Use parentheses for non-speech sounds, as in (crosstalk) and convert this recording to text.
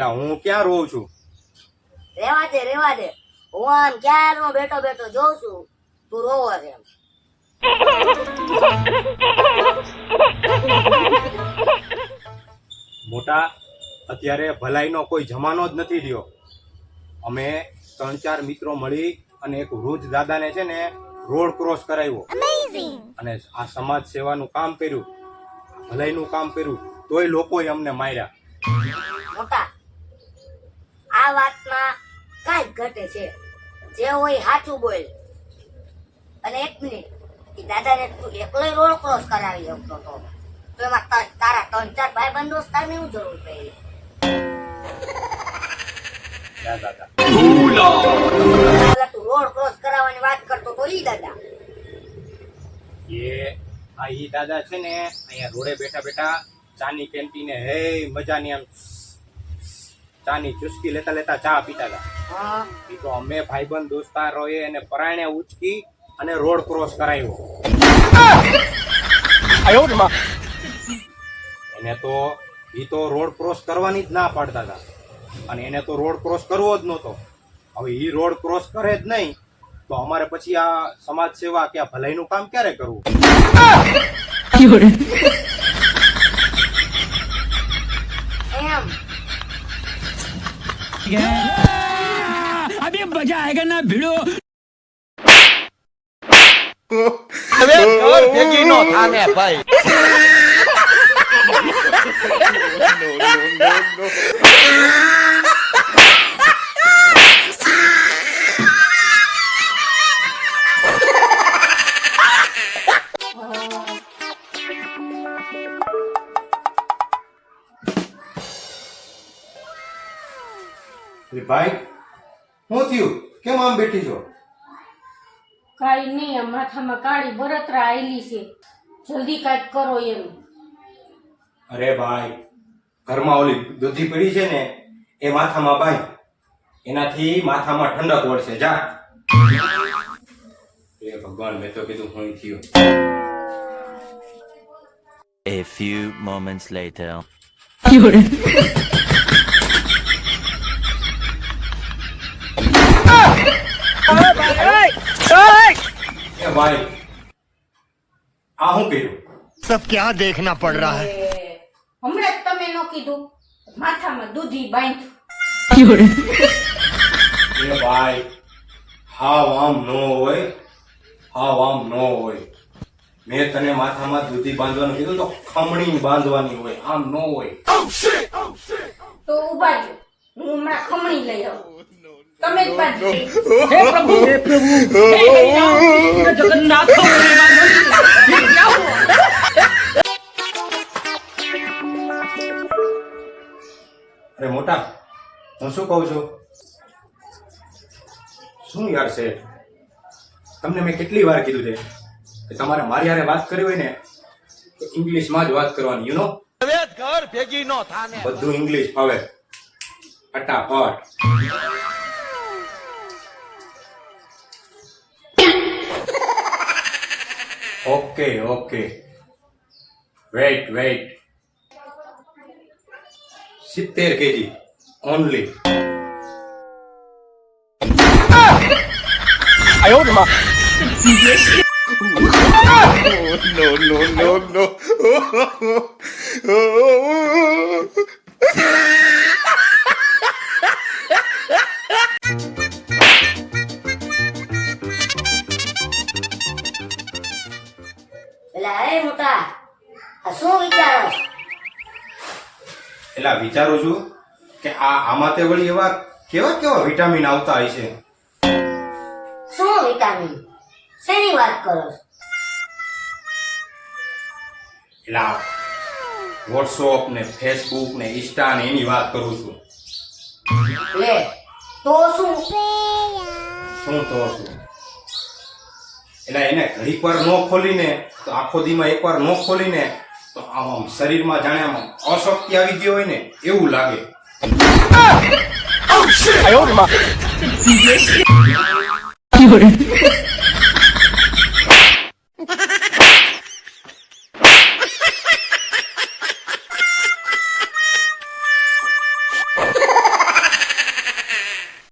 એટલે હું ક્યાં રહું છું? રેવા દે રેવા દે. હું આમ ક્યારનો બેઠો બેઠો જોઉં છું તું રોવો છે મોટા અત્યારે ભલાઈનો કોઈ જમાનો જ નથી રહ્યો. અમે ત્રણ ચાર મિત્રો મળી અને એક વૃદ્ધ દાદાને છે ને રોડ ક્રોસ કરાવ્યો. અને આ સમાજ સેવાનું કામ કર્યું ભલાઈનું કામ કર્યું તોય લોકોએ અમને માર્યા. મોટા આ વાતમાં કાંઈ ઘટે છે. જે હોય સાચું બોલ અને એક મિનિટ, કે દાદાને તું એકલો રોડ ક્રોસ કરાવી શકતો હતો તો એમાં તારા ત્રણ ચાર ભાઈ બંધો દોસ્તારની હું જરૂર પડી? વાત કરતો તો ઈ દાદા. એ, આ દાદા છે ને, અહીંયા રોડે બેઠા બેઠા ચાની કેન્ટીને હે, મજાની આમ ચાની ચુસ્કી લેતા લેતા ચા પીતા હતા. હા. તો અમે ભાઈબંધ દોસ્તારોએ એને પરાયણે ઉચકી અને રોડ ક્રોસ કરાવ્યો એને તો એ તો રોડ ક્રોસ કરવાની જ ના પાડતા હતા. અને એને તો રોડ ક્રોસ કરવો જ નહોતો. હવે એ રોડ ક્રોસ કરે જ નહીં તો અમારે પછી આ સમાજ સેવા કે આ ભલાઈનું કામ ક્યારે કરવું? अभी मजा आएगा ना भिड़ो अबे और भेजी नो थाने भाई no, no, no, no. એ ભાઈ શું થયું? કેમ આમ બેઠી છો? કાંઈ નહીં આ માથામાં કાળી બરતરા આવેલી છે. જલ્દી કાંઈક કરો એમ. અરે ભાઈ ઘરમાં ઓલી દૂધી પડી છે ને એ માથામાં ભાઈ એનાથી માથામાં ઠંડક વળશે જા. એ ભગવાન મેં તો કીધું હું થયું. A few moments later. (laughs) ભાઈ આ શું કર્યું सब क्या देखना पड़ रहा है એ હમણાં જ તમે ન કીધું માથામાં દૂધી બાંધ્યું એ ભાઈ હાવ આમ નો હોય હાવ આમ નો હોય મેં તને માથામાં દૂધી બાંધવાનું કીધું તો ખમણી બાંધવાની હોય આમ નો હોય તો ઉભા રહ્યો હું હમણાં ખમણી લઈ આવું તમે જ બાંધો. અરે મોટા હું શું કહું છું? શું યાર છે? તમને મેં કેટલી વાર કીધું છે કે તમારે મારી હારે વાત કરવી હોય ને તો ઇંગ્લિશમાં જ વાત કરવાની યુ નો હવે ઘર ભેગી નો થાને. બધું ઇંગ્લિશ ફાવે. ફટાફટ. Okay, okay. Wait, wait. 70 kg only. I order my. no, no, no, no. oh. (laughs) હે મોટા આ શું વિચારો? એટલે વિચારું છું કે આ આમાં તે વળી એવા કેવા કેવા વિટામિન આવતા હોય છે. શું વિટામિન? શેની વાત કરો એટલે વોટ્સઅપ ને ફેસબુક ને ઇન્સ્ટા ને એની વાત કરું છું. લે તો શું? શું તો શું? એટલે એને ઘડીક વાર ન ખોલીને તો આખો દીમાં એકવાર ન ખોલીને તો આમ શરીરમાં જાણે આમ અશક્તિ આવી ગયો હોય ને એવું લાગે આયો